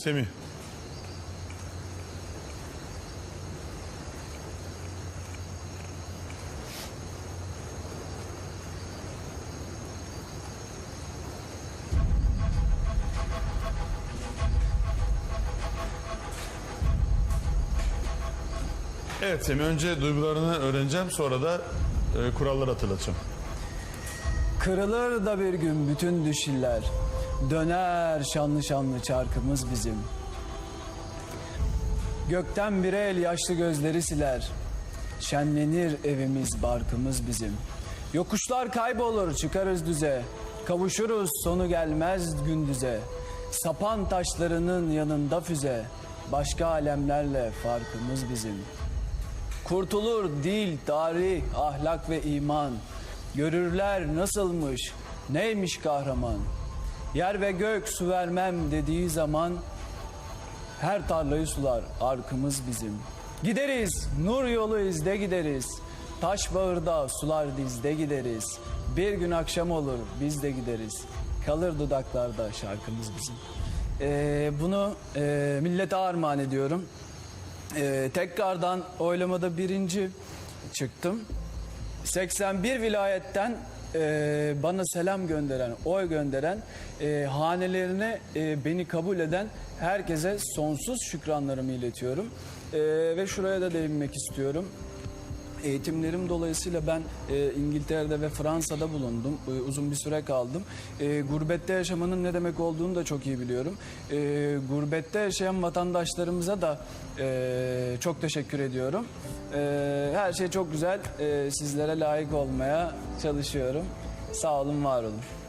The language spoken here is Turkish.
Semih. Evet Semih önce duygularını öğreneceğim sonra da e, kuralları hatırlatacağım. Kırılır da bir gün bütün düşiller. Döner şanlı şanlı çarkımız bizim. Gökten bir el yaşlı gözleri siler. Şenlenir evimiz barkımız bizim. Yokuşlar kaybolur çıkarız düze. Kavuşuruz sonu gelmez gündüze. Sapan taşlarının yanında füze. Başka alemlerle farkımız bizim. Kurtulur dil, tarih, ahlak ve iman. Görürler nasılmış, neymiş kahraman. Yer ve gök su vermem dediği zaman her tarlayı sular arkımız bizim. Gideriz, nur yolu izde gideriz. Taş bağırda, sular dizde gideriz. Bir gün akşam olur, biz de gideriz. Kalır dudaklarda şarkımız bizim. Ee, bunu e, millete armağan ediyorum. Ee, tekrardan oylamada birinci çıktım. 81 vilayetten e, bana selam gönderen, oy gönderen, e, hanelerine e, beni kabul eden herkese sonsuz şükranlarımı iletiyorum. E, ve şuraya da değinmek istiyorum. Eğitimlerim dolayısıyla ben e, İngiltere'de ve Fransa'da bulundum. E, uzun bir süre kaldım. E, gurbette yaşamanın ne demek olduğunu da çok iyi biliyorum. E, gurbette yaşayan vatandaşlarımıza da e, çok teşekkür ediyorum. E, her şey çok güzel. E, sizlere layık olmaya çalışıyorum. Sağ olun, var olun.